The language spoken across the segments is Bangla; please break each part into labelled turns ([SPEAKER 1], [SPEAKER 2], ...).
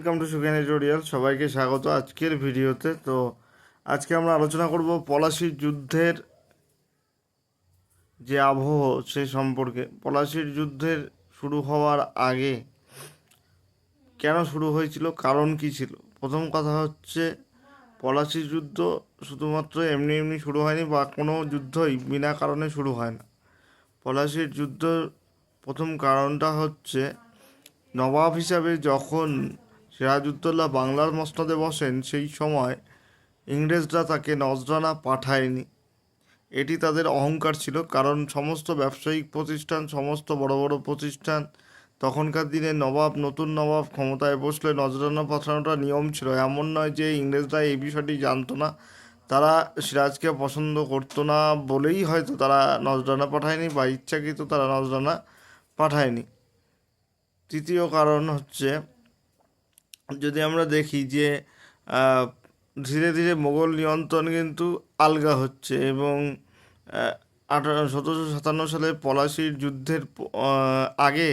[SPEAKER 1] ওয়েলকাম টু সুকেন এডিটোরিয়াল সবাইকে স্বাগত আজকের ভিডিওতে। তো আজকে আমরা আলোচনা করব পলাশির যুদ্ধের যে আবহ, সে সম্পর্কে। পলাশির যুদ্ধের শুরু হওয়ার আগে কেন শুরু হয়েছিল, কারণ কি ছিল? প্রথম কথা হচ্ছে পলাশির যুদ্ধ শুধুমাত্র এমনি এমনি শুরু হয়নি বা কোনো যুদ্ধই বিনা কারণে শুরু হয় না। পলাশির যুদ্ধ প্রথম কারণটা হচ্ছে, নবাব হিসাবে যখন সিরাজউদ্দৌলা বাংলার মসনদে বসেন, সেই সময় ইংরেজরা তাকে নজরানা পাঠায়নি। এটি তাদের অহংকার ছিল, কারণ সমস্ত ব্যবসায়িক প্রতিষ্ঠান, সমস্ত বড় বড় প্রতিষ্ঠান তখনকার দিনে নবাব, নতুন নবাব ক্ষমতায় বসলে নজরানা পাঠানোটা নিয়ম ছিল। এমন নয় যে ইংরেজরা এই বিষয়টি জানতো না। তারা সিরাজকে পছন্দ করতো না বলেই হয়তো তারা নজরানা পাঠায়নি বা ইচ্ছাকৃত তারা নজরানা পাঠায়নি। তৃতীয় কারণ হচ্ছে যদি আমরা দেখি যে ধীরে ধীরে মোগল নিয়ন্ত্রণ কিন্তু আলগা হচ্ছে এবং আঠারো, সতেরোশো সাতান্ন সালে পলাশির যুদ্ধের আগে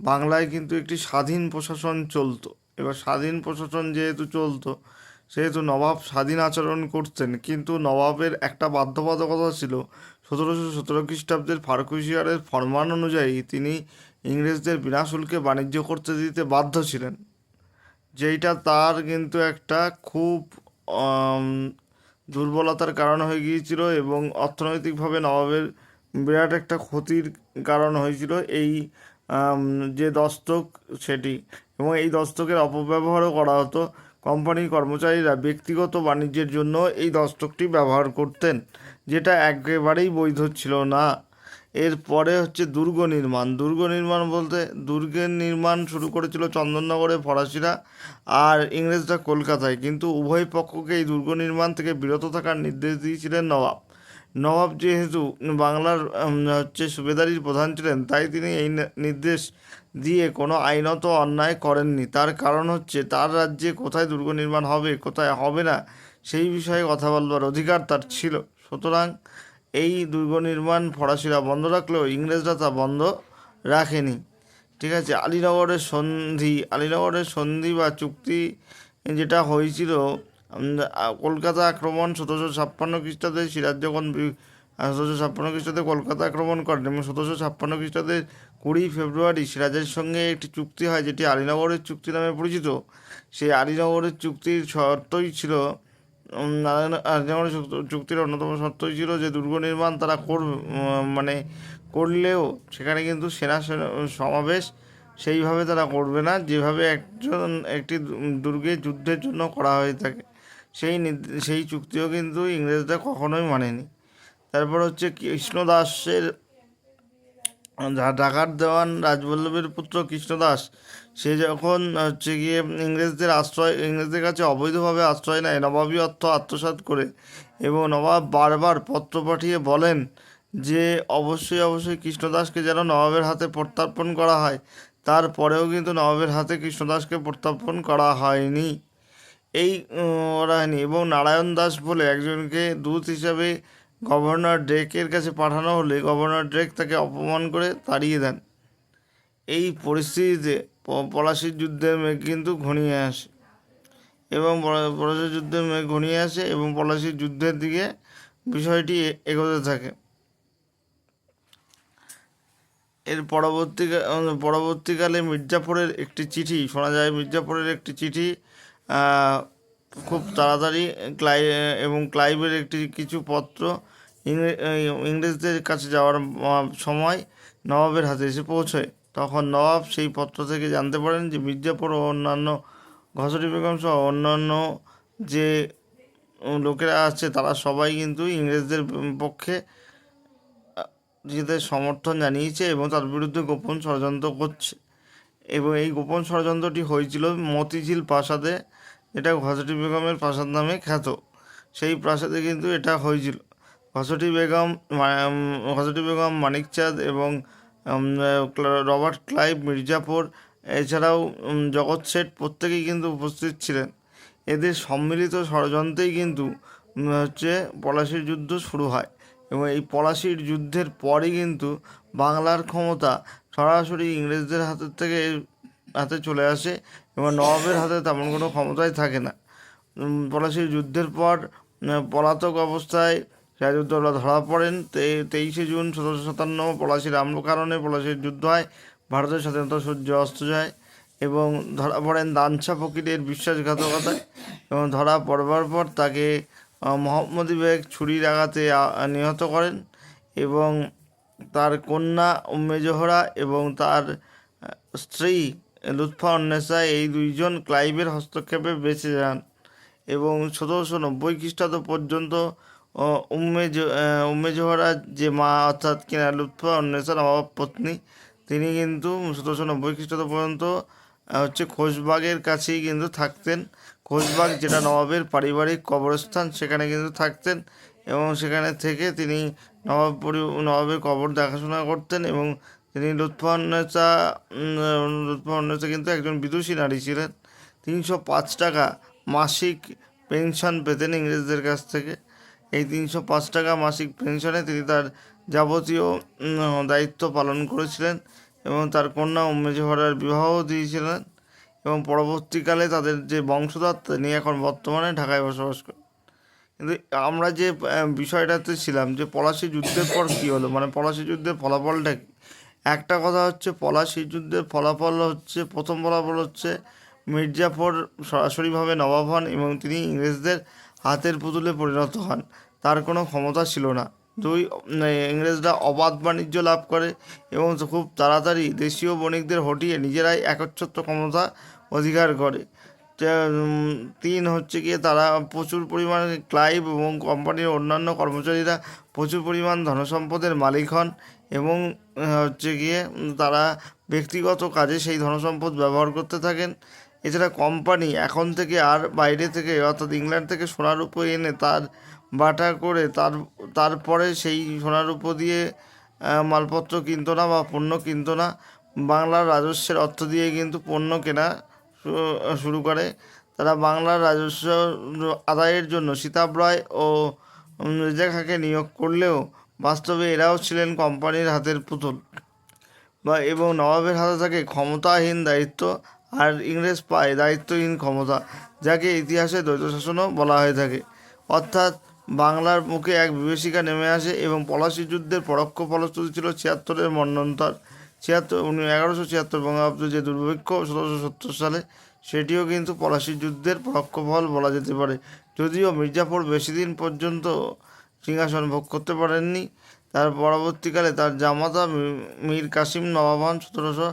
[SPEAKER 1] বাংলায় কিন্তু একটি স্বাধীন প্রশাসন চলতো। এবার স্বাধীন প্রশাসন যেহেতু চলতো, সেহেতু নবাব স্বাধীন আচরণ করতেন। কিন্তু নবাবের একটা বাধ্যবাধকতা ছিল, সতেরোশো সতেরো খ্রিস্টাব্দের ফারকুশিয়ারের ফরমান অনুযায়ী তিনি ইংরেজদের বিনা শুল্কে বাণিজ্য করতে দিতে বাধ্য ছিলেন। যেইটা তার কিন্তু একটা খুব দুর্বলতার কারণ হয়ে গিয়েছিল এবং অর্থনৈতিকভাবে নবাবের বিরাট একটা ক্ষতির কারণ হয়েছিল এই যে দস্তক সেটি এবং এই দস্তকের অপব্যবহারও করা হতো। কোম্পানির কর্মচারীরা ব্যক্তিগত বাণিজ্যের জন্য এই দস্তকটি ব্যবহার করতেন, যেটা একেবারেই বৈধ ছিল না। এরপরে হচ্ছে দুর্গ নির্মাণ। দুর্গ নির্মাণ বলতে দুর্গের নির্মাণ শুরু করেছিল চন্দননগরে ফরাসিরা আর ইংরেজরা কলকাতায়। কিন্তু উভয় পক্ষকে এই দুর্গ নির্মাণ থেকে বিরত থাকার নির্দেশ দিয়েছিলেন নবাব। নবাব যেহেতু বাংলার হচ্ছে সুবেদারির প্রধান ছিলেন, তাই তিনি এই নির্দেশ দিয়ে কোনো আইনত অন্যায় করেননি। তার কারণ হচ্ছে তার রাজ্যে কোথায় দুর্গ নির্মাণ হবে, কোথায় হবে না, সেই বিষয়ে কথা বলবার অধিকার তার ছিল। সুতরাং এই দুর্গ নির্মাণ ফরাসিরা বন্ধ রাখলেও ইংরেজরা তা বন্ধ রাখেনি। ঠিক আছে, আলীনগরের সন্ধি আলীনগরের সন্ধি বা চুক্তি যেটা হয়েছিল কলকাতা আক্রমণ সতেরোশো ছাপ্পান্ন খ্রিস্টাব্দে সিরাজ যখন সতেরোশো ছাপ্পান্ন খ্রিস্টাব্দে কলকাতা আক্রমণ করেন এবং সতেরোশো ছাপ্পান্ন খ্রিস্টাব্দের কুড়ি ফেব্রুয়ারি সিরাজের সঙ্গে একটি চুক্তি হয়, যেটি আলীনগরের চুক্তি নামে পরিচিত। সেই আলীনগরের চুক্তির শর্তই ছিল নারায়ণ চুক্তির অন্যতম শর্তই ছিল যে দুর্গ নির্মাণ তারা করবে মানে করলেও সেখানে কিন্তু সেনা সমাবেশ সেইভাবে তারা করবে না, যেভাবে একজন একটি দুর্গে যুদ্ধের জন্য করা হয়ে থাকে। সেই সেই চুক্তিও কিন্তু ইংরেজরা কখনোই মানেনি। তারপর হচ্ছে কৃষ্ণদাসের ঢাকার দেওয়ান রাজবল্লভের পুত্র কৃষ্ণদাস সে যখন হচ্ছে গিয়ে ইংরেজদের আশ্রয়, ইংরেজদের কাছে অবৈধভাবে আশ্রয় নেয় নবাবী অর্থ আত্মসাৎ করে এবং নবাব বারবার পত্র পাঠিয়ে বলেন যে অবশ্যই অবশ্যই কৃষ্ণদাসকে যেন নবাবের হাতে প্রত্যার্পণ করা হয়। তারপরেও কিন্তু নবাবের হাতে কৃষ্ণদাসকে প্রত্যার্পণ করা হয়নি। এই ওরা হয়নি এবং নারায়ণ দাস বলে একজনকে দূত হিসাবে গভর্নর ড্রেকের কাছে পাঠানো হলে গভর্নর ড্রেক তাকে অপমান করে তাড়িয়ে দেন। এই পরিস্থিতিতে প- পলাশির যুদ্ধের মেঘ কিন্তু ঘনিয়ে আসে। এবং পলা- পলাশির যুদ্ধের মেঘ ঘনিয়ে আসে এবং পলাশির যুদ্ধের দিকে বিষয়টি এগোতে থাকে। এর পরবর্তী পরবর্তীকালে মির্জাপুরের একটি চিঠি, শোনা যায় মির্জাপুরের একটি চিঠি খুব তাড়াতাড়ি ক্লাই, এবং ক্লাইভের একটি কিছু পত্র ইংরে- ইংরেজদের কাছে যাওয়ার সময় নবাবের হাতে এসে পৌঁছয়। তখন নবাব সেই পত্র থেকে জানতে পারেন যে মির্জাপুর ও অন্যান্য ঘসরি বেগম সহ অন্যান্য যে লোকেরা আছে, তারা সবাই কিন্তু ইংরেজদের পক্ষে নিজেদের সমর্থন জানিয়েছে এবং তার বিরুদ্ধে গোপন ষড়যন্ত্র করছে। এবং এই গোপন ষড়যন্ত্রটি হয়েছিল মতিঝিল প্রাসাদে এটা ঘসটি বেগমের প্রাসাদ নামে খ্যাত। সেই প্রাসাদে কিন্তু এটা হয়েছিল। ঘসটি বেগম ঘসটি বেগম মানিকচাঁদ এবং রবার্ট ক্লাইভ মির্জাপুর এছাড়াও জগৎ শেঠ প্রত্যেকেই কিন্তু উপস্থিত ছিলেন। এদের সম্মিলিত ষড়যন্ত্রেই কিন্তু হচ্ছে পলাশির যুদ্ধ শুরু হয় এবং এই পলাশির যুদ্ধের পরই কিন্তু বাংলার ক্ষমতা সরাসরি ইংরেজদের হাতের থেকে হাতে চলে আসে এবং নবাবের হাতে তেমন কোনো ক্ষমতাই থাকে না। পলাশির যুদ্ধের পর পলাতক অবস্থায় সিরাজউদ্দৌলা ধরা পড়েন তেইশে জুন সতেরোশো সাতান্ন পলাশির কারণে পলাশির যুদ্ধ হয় ভারতের স্বাধীনতা সূর্য অস্ত যায় এবং ধরা পড়েন দানছা ফকিরের বিশ্বাসঘাতকতায় এবং ধরা পড়বার পর তাকে মোহাম্মদী বেগ ছুরির আঘাতে নিহত করেন এবং তার কন্যা উম্মে জোহরা এবং তার স্ত্রী লুৎফা উন্নেসা এই দুইজন ক্লাইভের হস্তক্ষেপে বেঁচে যান এবং সতেরোশো নব্বই খ্রিস্টাব্দ পর্যন্ত উম্মে উম্মে জোহরার যে মা অর্থাৎ কিনা লুৎফা উন্নেসা নবাব পত্নী, তিনি কিন্তু সতেরোশো নব্বই খ্রিস্টাব্দ পর্যন্ত হচ্ছে খোশবাগের কাছেই কিন্তু থাকতেন। খোশবাগ যেটা নবাবের পারিবারিক কবরস্থান, সেখানে কিন্তু থাকতেন এবং সেখানে থেকে তিনি নবাব পরি, নবাবের কবর দেখাশোনা করতেন এবং তিনি লুৎফা উন্নেসা লুৎফা কিন্তু একজন বিদুষী নারী ছিলেন। তিনশো পাঁচ টাকা মাসিক পেনশন পেতেন ইংরেজদের কাছ থেকে। এই তিনশো পাঁচ টাকা মাসিক পেনশনে তিনি তার যাবতীয় দায়িত্ব পালন করেছিলেন এবং তার কন্যা উম্মে জোহরার বিবাহ দিয়েছিলেন এবং পরবর্তীকালে তাদের যে বংশধর তিনি এখন বর্তমানে ঢাকায় বসবাস করেন। কিন্তু আমরা যে বিষয়টাতে ছিলাম যে পলাশি যুদ্ধের পর কী হলো? মানে পলাশি যুদ্ধের ফলাফলটা কী? একটা কথা হচ্ছে পলাশি যুদ্ধের ফলাফল হচ্ছে, প্রথম ফলাফল হচ্ছে মির্জাফর সরাসরিভাবে নবাব হন এবং তিনি ইংরেজদের হাতের পুতুলে পরিণত হন। তার কোনো ক্ষমতা ছিল না। দুই ইংরেজরা অবাধ বাণিজ্য লাভ করে এবং খুব তাড়াতাড়ি দেশীয় বণিকদের হটিয়ে নিজেরাই একচ্ছত্র ক্ষমতা অধিকার করে। তিন হচ্ছে গিয়ে তারা প্রচুর পরিমাণে ক্লাইভ এবং কোম্পানির অন্যান্য কর্মচারীরা প্রচুর পরিমাণ ধনসম্পদের মালিক হন এবং হচ্ছে গিয়ে তারা ব্যক্তিগত কাজে সেই ধনসম্পদ ব্যবহার করতে থাকেন। এছাড়া কোম্পানি এখন থেকে আর বাইরে থেকে অর্থাৎ ইংল্যান্ড থেকে সোনার উপর এনে তার বাটা করে তার, তারপরে সেই সোনার উপর দিয়ে মালপত্র কিনতো না বা পণ্য কিনতো না বাংলার রাজস্বের অর্থ দিয়ে কিন্তু পণ্য কেনা শুরু করে। তারা বাংলার রাজস্ব আদায়ের জন্য সীতাব রায় ও রেজা খাঁকে নিয়োগ করলেও বাস্তবে এরাও ছিলেন কোম্পানির হাতের পুতুল। বা এবং নবাবের হাতে থাকে ক্ষমতাহীন দায়িত্ব আর ইংরেজ পায়, দায়িত্বহীন ক্ষমতা, যাকে ইতিহাসে দ্বৈত শাসনও বলা হয়ে থাকে। অর্থাৎ বাংলার মুখে এক বিভীষিকা নেমে আসে এবং পলাশি যুদ্ধের পরোক্ষ ফলশ্রুতি ছিল ছিয়াত্তরের মন্বন্তর ছিয়াত্তর এগারোশো ছিয়াত্তর বঙ্গাব্দ যে দুর্ভিক্ষ সতেরোশো সত্তর সালে, সেটিও কিন্তু পলাশি যুদ্ধের পরোক্ষ ফল বলা যেতে পারে। যদিও মির্জাফর বেশি দিন পর্যন্ত সিংহাসন ভোগ করতে পারেননি, তার পরবর্তীকালে তার জামাতা মীর কাসিম নবাব হন সতেরোশো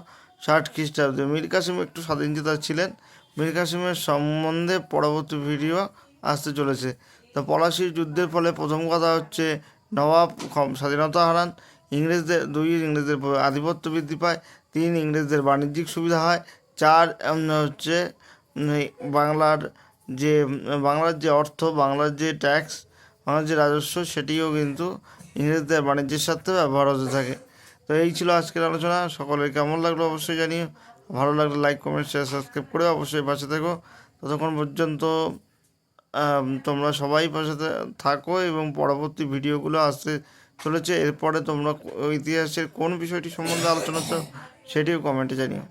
[SPEAKER 1] ষাট খ্রিস্টাব্দে। মীর কাসিম একটু স্বাধীনচেতা ছিলেন। মীর কাসিমের সম্বন্ধে পরবর্তী ভিডিও আসতে চলেছে। তো পলাশির যুদ্ধের ফলে প্রথম কথা হচ্ছে নবাব স্বাধীনতা হারান। ইংরেজদের, দুই ইংরেজদের আধিপত্য বৃদ্ধি পায়, তিন ইংরেজদের বাণিজ্যিক সুবিধা হয়, চার হচ্ছে বাংলার যে বাংলার যে অর্থ, বাংলার যে ট্যাক্স, বাংলার যে রাজস্ব, সেটিও কিন্তু ইংরেজদের বাণিজ্যের স্বার্থে ব্যবহার হতে থাকে। তো এই ছিল আজকের আলোচনা। সকলের কেমন লাগল অবশ্যই জানিও। ভালো লাগলে লাইক কমেন্ট শেয়ার সাবস্ক্রাইব করে অবশ্যই পাশে থেকো। ততক্ষণ পর্যন্ত তোমরা সবাই পাশে থাকো এবং পরবর্তী ভিডিওগুলো আসতে চলেছে। এরপরে তোমরা ইতিহাসের কোন বিষয়টি সম্বন্ধে আলোচনা চাও সেটিও কমেন্টে জানিও।